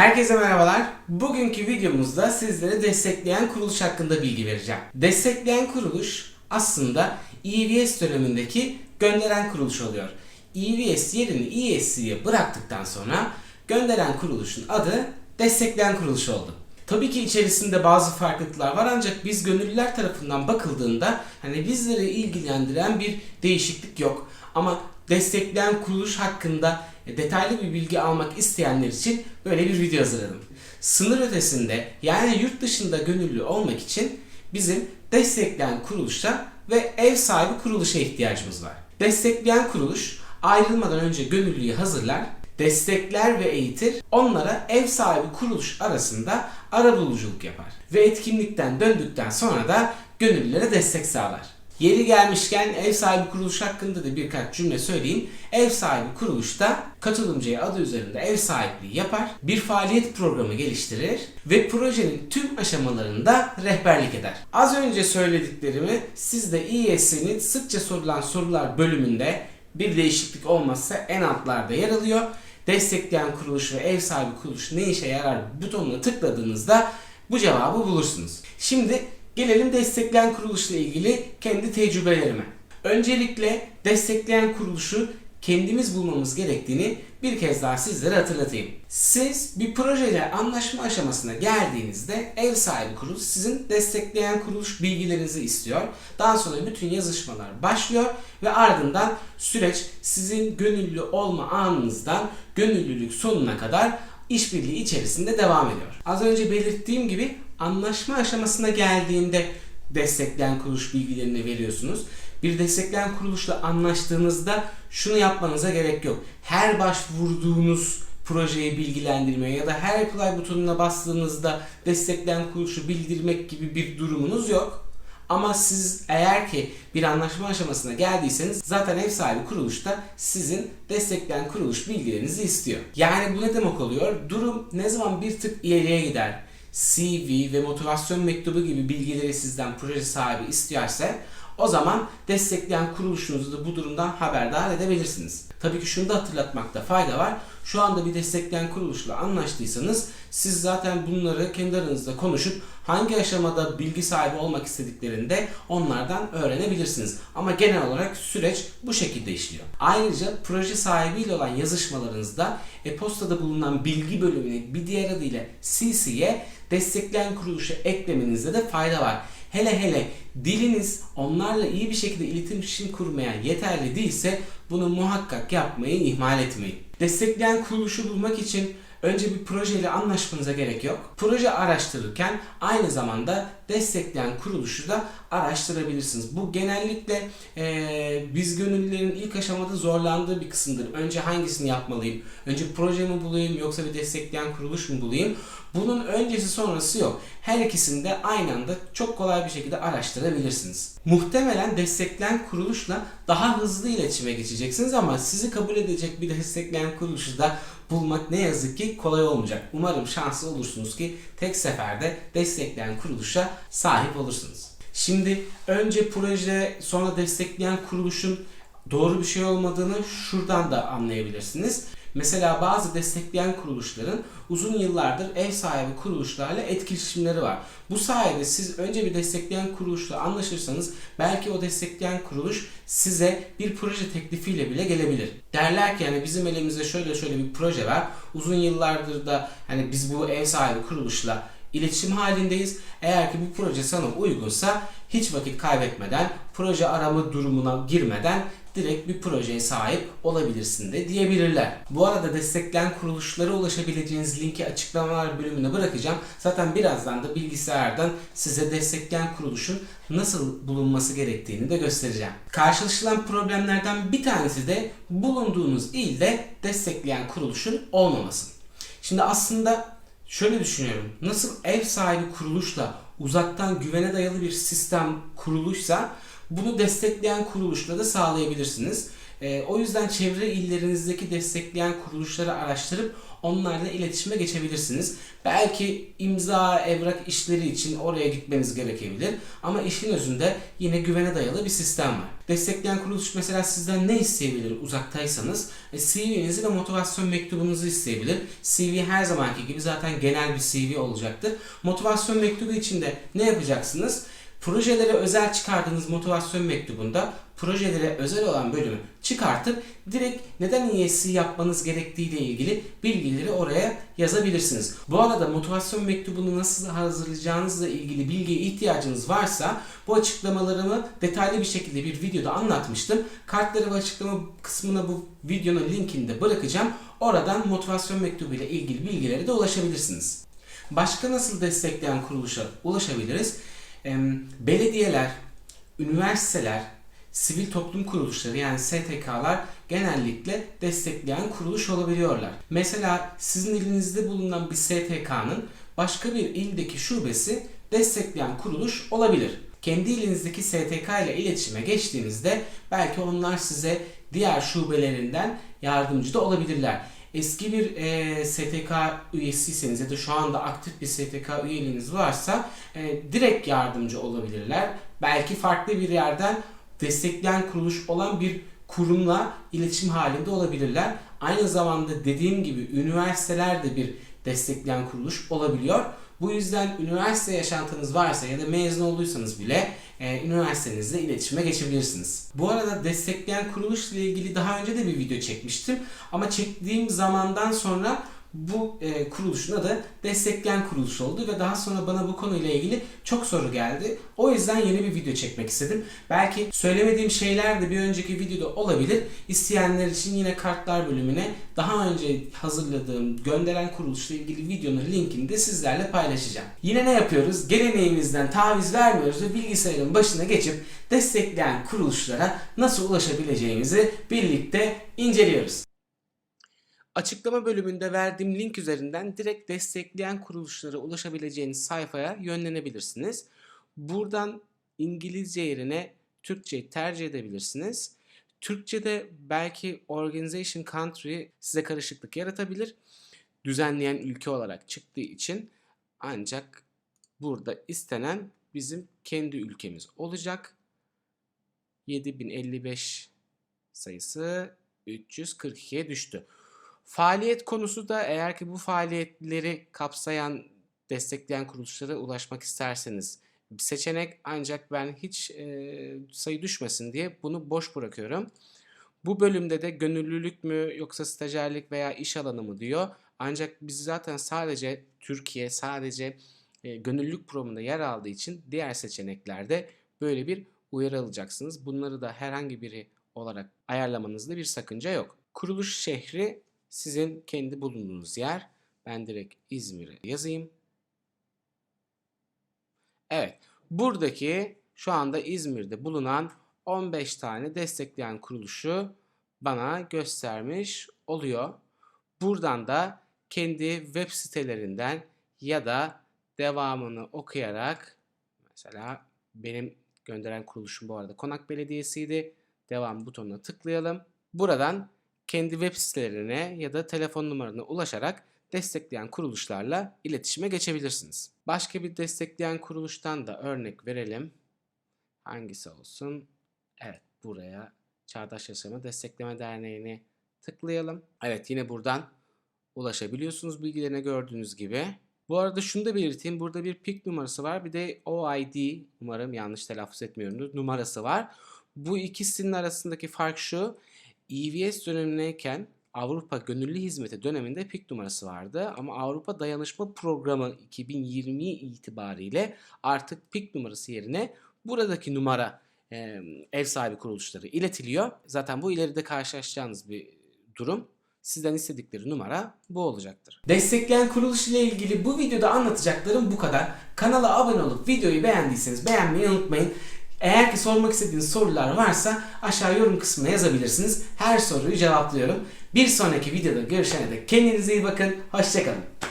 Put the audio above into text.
Herkese merhabalar. Bugünkü videomuzda sizlere destekleyen kuruluş hakkında bilgi vereceğim. Destekleyen kuruluş aslında EVS dönemindeki gönderen kuruluş oluyor. EVS yerini ESC'ye bıraktıktan sonra gönderen kuruluşun adı destekleyen kuruluş oldu. Tabii ki içerisinde bazı farklılıklar var ancak biz gönüllüler tarafından bakıldığında hani bizleri ilgilendiren bir değişiklik yok. Ama destekleyen kuruluş hakkında detaylı bir bilgi almak isteyenler için böyle bir video hazırladım. Sınır ötesinde yani yurt dışında gönüllü olmak için bizim destekleyen kuruluşa ve ev sahibi kuruluşa ihtiyacımız var. Destekleyen kuruluş ayrılmadan önce gönüllüyü hazırlar, destekler ve eğitir, onlara ev sahibi kuruluş arasında arabuluculuk yapar. Ve etkinlikten döndükten sonra da gönüllülere destek sağlar. Yeri gelmişken ev sahibi kuruluş hakkında da birkaç cümle söyleyeyim. Ev sahibi kuruluşta katılımcıya adı üzerinde ev sahipliği yapar, bir faaliyet programı geliştirir ve projenin tüm aşamalarında rehberlik eder. Az önce söylediklerimi siz de İES'nin sıkça sorulan sorular bölümünde bir değişiklik olmazsa en altlarda yer alıyor. Destekleyen kuruluş ve ev sahibi kuruluş ne işe yarar butonuna tıkladığınızda bu cevabı bulursunuz. Şimdi Gelelim destekleyen kuruluşla ilgili kendi tecrübelerime. Öncelikle destekleyen kuruluşu kendimiz bulmamız gerektiğini bir kez daha sizlere hatırlatayım. Siz bir projeyle anlaşma aşamasına geldiğinizde ev sahibi kuruluş sizin destekleyen kuruluş bilgilerinizi istiyor. Daha sonra bütün yazışmalar başlıyor ve ardından süreç sizin gönüllü olma anınızdan gönüllülük sonuna kadar işbirliği içerisinde devam ediyor. Az önce belirttiğim gibi anlaşma aşamasına geldiğinde destekleyen kuruluş bilgilerini veriyorsunuz. Bir destekleyen kuruluşla anlaştığınızda şunu yapmanıza gerek yok. Her başvurduğunuz projeyi bilgilendirmeye ya da her apply butonuna bastığınızda destekleyen kuruluşu bildirmek gibi bir durumunuz yok. Ama siz eğer ki bir anlaşma aşamasına geldiyseniz zaten ev sahibi kuruluşta sizin destekleyen kuruluş bilgilerinizi istiyor. Yani bu ne demek oluyor? Durum ne zaman bir tık ileriye gider? CV ve motivasyon mektubu gibi bilgileri sizden proje sahibi istiyorsa o zaman destekleyen kuruluşunuzu da bu durumdan haberdar edebilirsiniz. Tabii ki şunu da hatırlatmakta fayda var. Şu anda bir destekleyen kuruluşla anlaştıysanız siz zaten bunları kendi aranızda konuşup hangi aşamada bilgi sahibi olmak istediklerinde onlardan öğrenebilirsiniz. Ama genel olarak süreç bu şekilde işliyor. Ayrıca proje sahibiyle olan yazışmalarınızda e-postada bulunan bilgi bölümüne bir diğer adıyla CC'ye destekleyen kuruluşa eklemenizde de fayda var. Hele hele diliniz onlarla iyi bir şekilde iletişim kurmaya yeterli değilse bunu muhakkak yapmayı ihmal etmeyin. Destekleyen kuruluşu bulmak için önce bir projeyle anlaşmanıza gerek yok. Proje araştırırken aynı zamanda destekleyen kuruluşu da araştırabilirsiniz. Bu genellikle e, biz gönüllülerin ilk aşamada zorlandığı bir kısımdır. Önce hangisini yapmalıyım? Önce proje mi bulayım yoksa bir destekleyen kuruluş mu bulayım? Bunun öncesi sonrası yok. Her ikisini de aynı anda çok kolay bir şekilde araştırabilirsiniz. Muhtemelen destekleyen kuruluşla daha hızlı iletişime geçeceksiniz ama sizi kabul edecek bir destekleyen kuruluşu da bulmak ne yazık ki kolay olmayacak. Umarım şanslı olursunuz ki tek seferde destekleyen kuruluşa sahip olursunuz. Şimdi önce proje sonra destekleyen kuruluşun doğru bir şey olmadığını şuradan da anlayabilirsiniz. Mesela bazı destekleyen kuruluşların uzun yıllardır ev sahibi kuruluşlarla etkileşimleri var. Bu sayede siz önce bir destekleyen kuruluşla anlaşırsanız belki o destekleyen kuruluş size bir proje teklifiyle bile gelebilir. Derler ki yani bizim elimizde şöyle şöyle bir proje var. Uzun yıllardır da hani biz bu ev sahibi kuruluşla iletişim halindeyiz. Eğer ki bu proje sana uygunsa hiç vakit kaybetmeden proje arama durumuna girmeden direkt bir projeye sahip olabilirsin de diyebilirler. Bu arada destekleyen kuruluşlara ulaşabileceğiniz linki açıklamalar bölümüne bırakacağım. Zaten birazdan da bilgisayardan size destekleyen kuruluşun nasıl bulunması gerektiğini de göstereceğim. Karşılaşılan problemlerden bir tanesi de bulunduğunuz ilde destekleyen kuruluşun olmaması. Şimdi aslında şöyle düşünüyorum. Nasıl ev sahibi kuruluşla uzaktan güvene dayalı bir sistem kuruluşsa bunu destekleyen kuruluşla da sağlayabilirsiniz. E, o yüzden çevre illerinizdeki destekleyen kuruluşları araştırıp onlarla iletişime geçebilirsiniz. Belki imza, evrak işleri için oraya gitmeniz gerekebilir. Ama işin özünde yine güvene dayalı bir sistem var. Destekleyen kuruluş mesela sizden ne isteyebilir uzaktaysanız? E, CV'nizi ve motivasyon mektubunuzu isteyebilir. CV her zamanki gibi zaten genel bir CV olacaktır. Motivasyon mektubu için de ne yapacaksınız? Projelere özel çıkardığınız motivasyon mektubunda projelere özel olan bölümü çıkartıp direkt neden ESC yapmanız gerektiği ile ilgili bilgileri oraya yazabilirsiniz. Bu arada motivasyon mektubunu nasıl hazırlayacağınızla ilgili bilgiye ihtiyacınız varsa bu açıklamalarımı detaylı bir şekilde bir videoda anlatmıştım. Kartları ve açıklama kısmına bu videonun linkini de bırakacağım. Oradan motivasyon mektubu ile ilgili bilgilere de ulaşabilirsiniz. Başka nasıl destekleyen kuruluşa ulaşabiliriz? Belediyeler, üniversiteler, sivil toplum kuruluşları yani STK'lar genellikle destekleyen kuruluş olabiliyorlar. Mesela sizin elinizde bulunan bir STK'nın başka bir ildeki şubesi destekleyen kuruluş olabilir. Kendi ilinizdeki STK ile iletişime geçtiğinizde belki onlar size diğer şubelerinden yardımcı da olabilirler eski bir e, STK üyesiyseniz ya da şu anda aktif bir STK üyeliğiniz varsa e, direkt yardımcı olabilirler. Belki farklı bir yerden destekleyen kuruluş olan bir kurumla iletişim halinde olabilirler. Aynı zamanda dediğim gibi üniversiteler de bir destekleyen kuruluş olabiliyor. Bu yüzden üniversite yaşantınız varsa ya da mezun olduysanız bile e, üniversitenizle iletişime geçebilirsiniz. Bu arada destekleyen kuruluş ile ilgili daha önce de bir video çekmiştim. Ama çektiğim zamandan sonra bu e, kuruluşun adı destekleyen kuruluş oldu ve daha sonra bana bu konuyla ilgili çok soru geldi. O yüzden yeni bir video çekmek istedim. Belki söylemediğim şeyler de bir önceki videoda olabilir. İsteyenler için yine kartlar bölümüne daha önce hazırladığım gönderen kuruluşla ilgili videonun linkini de sizlerle paylaşacağım. Yine ne yapıyoruz? Geleneğimizden taviz vermiyoruz ve bilgisayarın başına geçip destekleyen kuruluşlara nasıl ulaşabileceğimizi birlikte inceliyoruz. Açıklama bölümünde verdiğim link üzerinden direkt destekleyen kuruluşlara ulaşabileceğiniz sayfaya yönlenebilirsiniz. Buradan İngilizce yerine Türkçe tercih edebilirsiniz. Türkçe'de belki organization country size karışıklık yaratabilir. Düzenleyen ülke olarak çıktığı için ancak burada istenen bizim kendi ülkemiz olacak. 7055 sayısı 342'ye düştü. Faaliyet konusu da eğer ki bu faaliyetleri kapsayan, destekleyen kuruluşlara ulaşmak isterseniz bir seçenek ancak ben hiç e, sayı düşmesin diye bunu boş bırakıyorum. Bu bölümde de gönüllülük mü yoksa stajyerlik veya iş alanı mı diyor. Ancak biz zaten sadece Türkiye sadece e, gönüllülük programında yer aldığı için diğer seçeneklerde böyle bir uyarı alacaksınız. Bunları da herhangi biri olarak ayarlamanızda bir sakınca yok. Kuruluş şehri sizin kendi bulunduğunuz yer. Ben direkt İzmir'e yazayım. Evet. Buradaki şu anda İzmir'de bulunan 15 tane destekleyen kuruluşu bana göstermiş oluyor. Buradan da kendi web sitelerinden ya da devamını okuyarak mesela benim gönderen kuruluşum bu arada Konak Belediyesi'ydi. Devam butonuna tıklayalım. Buradan kendi web sitelerine ya da telefon numarana ulaşarak destekleyen kuruluşlarla iletişime geçebilirsiniz. Başka bir destekleyen kuruluştan da örnek verelim. Hangisi olsun? Evet buraya Çağdaş Yaşamı Destekleme Derneği'ni tıklayalım. Evet yine buradan ulaşabiliyorsunuz bilgilerine gördüğünüz gibi. Bu arada şunu da belirteyim. Burada bir PIK numarası var. Bir de OID umarım yanlış telaffuz etmiyorumdur. Numarası var. Bu ikisinin arasındaki fark şu. EVS dönemindeyken Avrupa Gönüllü Hizmeti döneminde pik numarası vardı ama Avrupa Dayanışma Programı 2020 itibariyle artık pik numarası yerine buradaki numara e, ev sahibi kuruluşları iletiliyor. Zaten bu ileride karşılaşacağınız bir durum. Sizden istedikleri numara bu olacaktır. Destekleyen kuruluş ile ilgili bu videoda anlatacaklarım bu kadar. Kanala abone olup videoyu beğendiyseniz beğenmeyi unutmayın. Eğer ki sormak istediğiniz sorular varsa aşağı yorum kısmına yazabilirsiniz. Her soruyu cevaplıyorum. Bir sonraki videoda görüşene dek kendinize iyi bakın. Hoşçakalın.